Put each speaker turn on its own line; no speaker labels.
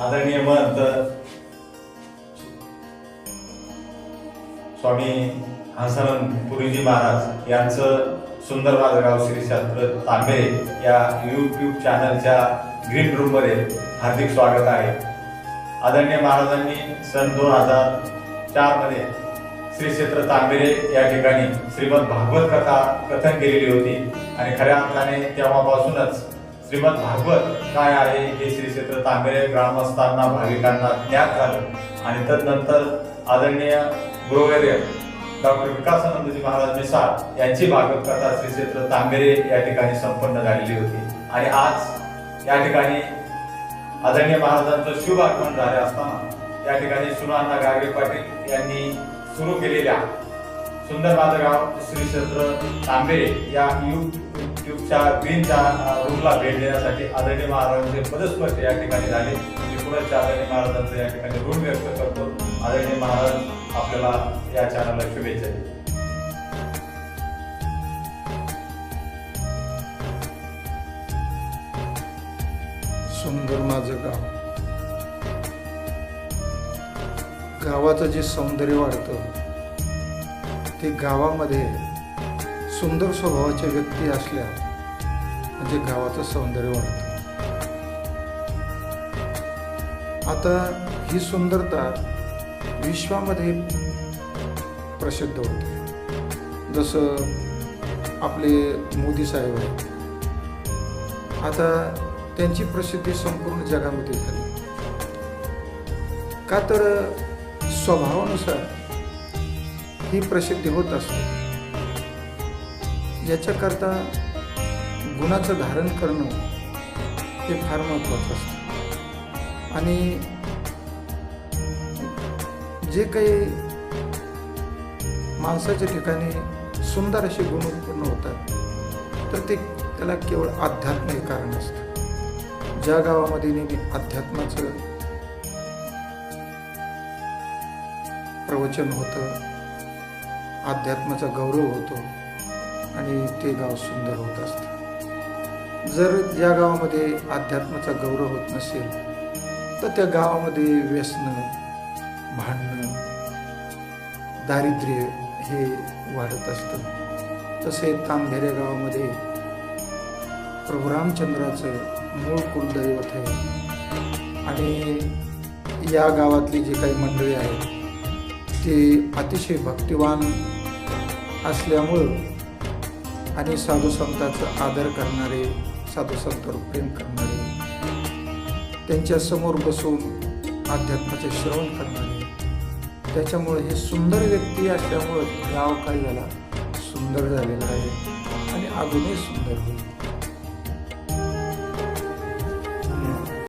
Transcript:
आदरणीय महंत स्वामी हंसानंद पुरीजी महाराज यांचं सुंदर माझं गाव श्री शास्त्र तांबे या यूट्यूब चॅनलच्या ग्रीन रूममध्ये हार्दिक स्वागत आहे. आदरणीय महाराजांनी सन दोन हजार चारमध्ये श्री क्षेत्र तांबेरे या ठिकाणी श्रीमद भागवत कथा कथन केलेली होती. आणि खऱ्या अर्थाने तेव्हापासूनच श्रीमद भागवत काय आहे? हे श्री क्षेत्र तांबेरे ग्रामस्थांना भाविकांना ज्ञात झालं. आणि तदनंतर आदरणीय गुरुवर्य डॉक्टर विकासानंदजी महाराज मिसाळ यांची भागवत कथा श्री क्षेत्र तांबेरे या ठिकाणी संपन्न झालेली होती. आणि आज या ठिकाणी आदरणीय महाराजांचं शुभ आगमन झाले असताना या ठिकाणी सुनाना गाडगे पाटील यांनी सुरू केलेल्या सुंदर माझं गाव श्री क्षेत्र तांबेरे या युट्यूबच्या ग्रीनच्या रूमला भेट देण्यासाठी आदरणीय महाराजांचे पदस्पर्श या ठिकाणी झाले. मी पुढच्या आदरणीय महाराजांचं या ठिकाणी ऋण व्यक्त करतो. आदरणीय महाराज आपल्याला या चॅनलला शुभेच्छा
सुंदर माझं गाव. गावाचं जे सौंदर्य वाढतं ते गावामध्ये सुंदर स्वभावाच्या व्यक्ती असल्या म्हणजे गावाचं सौंदर्य वाढतं. आता ही सुंदरता विश्वामध्ये प्रसिद्ध होते. जसं आपले मोदी साहेब आहेत. आता त्यांची प्रसिद्धी संपूर्ण जगामध्ये झाली. का तर स्वभावानुसार ही प्रसिद्धी होत असते. याच्याकरता गुणाचं धारण करणं हे फार महत्त्वाचं असतं. आणि जे काही माणसाच्या ठिकाणी सुंदर असे गुण उत्पन्न होतात तर ते त्याला केवळ आध्यात्मिक हे कारण असतं. ज्या गावामध्ये नेहमी अध्यात्माचं प्रवचन होतं अध्यात्माचा गौरव होतो आणि ते गाव सुंदर होत असतं. जर ज्या गावामध्ये अध्यात्माचा गौरव होत नसेल तर त्या गावामध्ये व्यसनं भांडणं दारिद्र्य हे वाढत असतं. तसे तांभेरे गावामध्ये प्रभू रामचंद्राचं मूळ कुलदैवत आहे. आणि या गावातली जी काही मंडळी आहेत ते अतिशय भक्तिवान असल्यामुळं आणि साधू संतांचा आदर करणारे साधू संतांवर प्रेम करणारे त्यांच्यासमोर बसून अध्यात्माचे श्रवण करणारे त्याच्यामुळे हे सुंदर व्यक्ती असल्यामुळं गाव काय झाला? सुंदर झालेलं आहे आणि अजूनही सुंदर होईल.